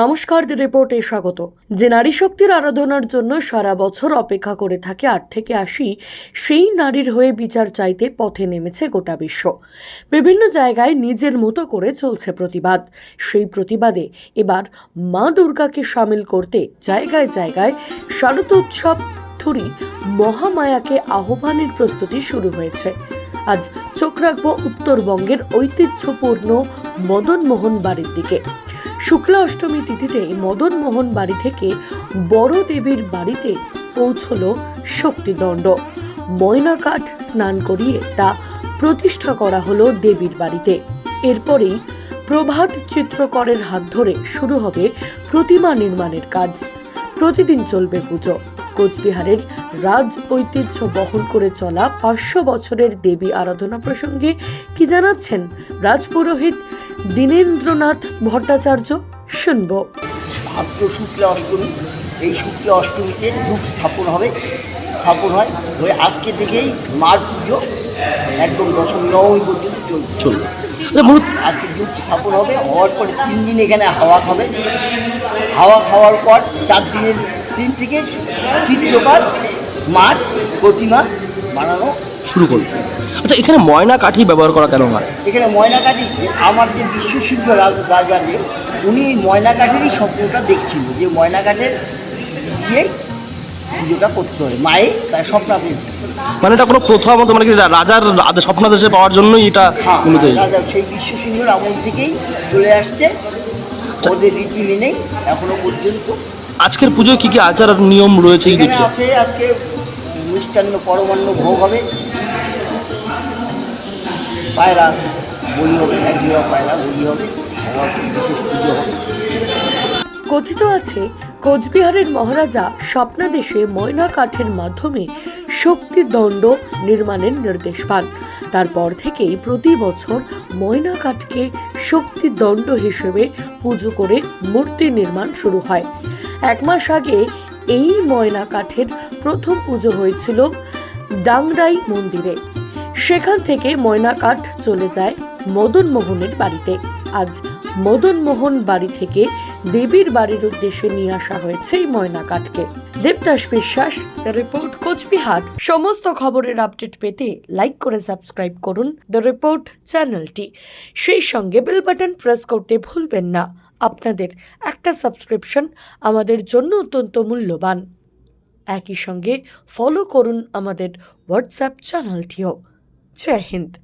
নমস্কার দি রিপোর্টে স্বাগত। যে নারী শক্তির আরাধনার জন্য সারা বছর অপেক্ষা করে থাকে আট থেকে আশি, সেই নারীর হয়ে বিচার চাইতে পথে নেমেছে গোটা বিশ্ব। বিভিন্ন জায়গায় নিজের মতো করে চলছে প্রতিবাদ। সেই প্রতিবাদে এবার মা দুর্গাকে সামিল করতে জায়গায় জায়গায় শারদোৎসব ধরি মহামায়াকে আহ্বানের প্রস্তুতি শুরু হয়েছে। আজ চোখ রাখব উত্তরবঙ্গের ঐতিহ্যপূর্ণ মদনমোহন বাড়ির দিকে। শুক্লা অষ্টমী তিথিতে মদনমোহন বাড়ি থেকে বড় দেবীর বাড়িতে পৌঁছল শক্তিদণ্ড। ময়নাকাঠ স্নান করিয়ে তা প্রতিষ্ঠা করা হলো দেবীর বাড়িতে। এরপরেই প্রভাত চিত্রকরের হাত ধরে শুরু হবে প্রতিমা নির্মাণের কাজ। প্রতিদিন চলবে পুজো। কোচবিহারের রাজ ঐতিহ্য বহন করে চলা পাঁচশো বছরের দেবী আরাধনা প্রসঙ্গে কি জানাচ্ছেন রাজপুরোহিত দীনেন্দ্রনাথ ভট্টাচার্য শুনব। ভাদ্র শুক্লা অষ্টমী এই শুক্লা অষ্টমীতে যুগ স্থাপন হবে। স্থাপন হয় ওই আজকে থেকেই মার পুজো একদম দশমী নবমী পর্যন্ত চলবে। আচ্ছা, আজকে যুগ স্থাপন হবে হওয়ার পরে তিন দিন এখানে হাওয়া খাবে। হাওয়া খাওয়ার পর চার দিনের দিন থেকে চিত্রকার মাঠ প্রতিমা বানানো শুরু করবে। আচ্ছা এখানে ময়না কাঠি ব্যবহার করা কেন হয়? এখানে ময়নাকাঠি আমার যে বিশ্বসিদ্ধ রাজ- রাজা যে উনি এই ময়নাকাঠেরই স্বপ্নটা দেখছিল যে ময়নাকাঠের দিয়েই পুজোটা করতে হয় মায়ে তার স্বপ্নাদেশ। মানে এটা কোনো প্রথা মতো মানে কি রাজার স্বপ্নাদেশে পাওয়ার জন্যই এটা হ্যাঁ মূলত রাজা সেই বিশ্বসিংহর আমল থেকেই চলে আসছে। ওদের রীতি মেনেই এখনও পর্যন্ত। আজকের পুজোয় কি কি আচার নিয়ম রয়েছে আছে আজকে মিষ্টান্ন পরমান্ন ভোগ হবে। পায়রা, বলি হবে এক জোড়া পায়রা, বলি হবে হবে। কথিত আছে, কোচবিহারের মহারাজা স্বপ্নাদেশে ময়না কাঠের মাধ্যমে শক্তিদণ্ড নির্মাণের নির্দেশ পান। তারপর থেকেই প্রতি বছর ময়না কাঠকে শক্তি দণ্ড হিসেবে পুজো করে মূর্তি নির্মাণ শুরু হয়। এক মাস আগে এই ময়না কাঠের প্রথম পুজো হয়েছিল ডাংরাই মন্দিরে। সেখান থেকে ময়না কাঠ চলে যায় মদন মোহনের বাড়িতে। আজ মদন মোহন বাড়ি থেকে দেবীর বাড়ির উদ্দেশ্যে নিয়ে আসা হয়েছে এই ময়না কাঠকে। দেবদাস বিশ্বাস দ্য রিপোর্ট কোচবিহার। সমস্ত খবরের আপডেট পেতে লাইক করে সাবস্ক্রাইব করুন দ্য রিপোর্ট চ্যানেলটি। সেই সঙ্গে বেল বাটন প্রেস করতে ভুলবেন না। আপনাদের একটা সাবস্ক্রিপশন আমাদের জন্য অত্যন্ত মূল্যবান। একই সঙ্গে ফলো করুন আমাদের হোয়াটসঅ্যাপ চ্যানেলটিও। जय हिंद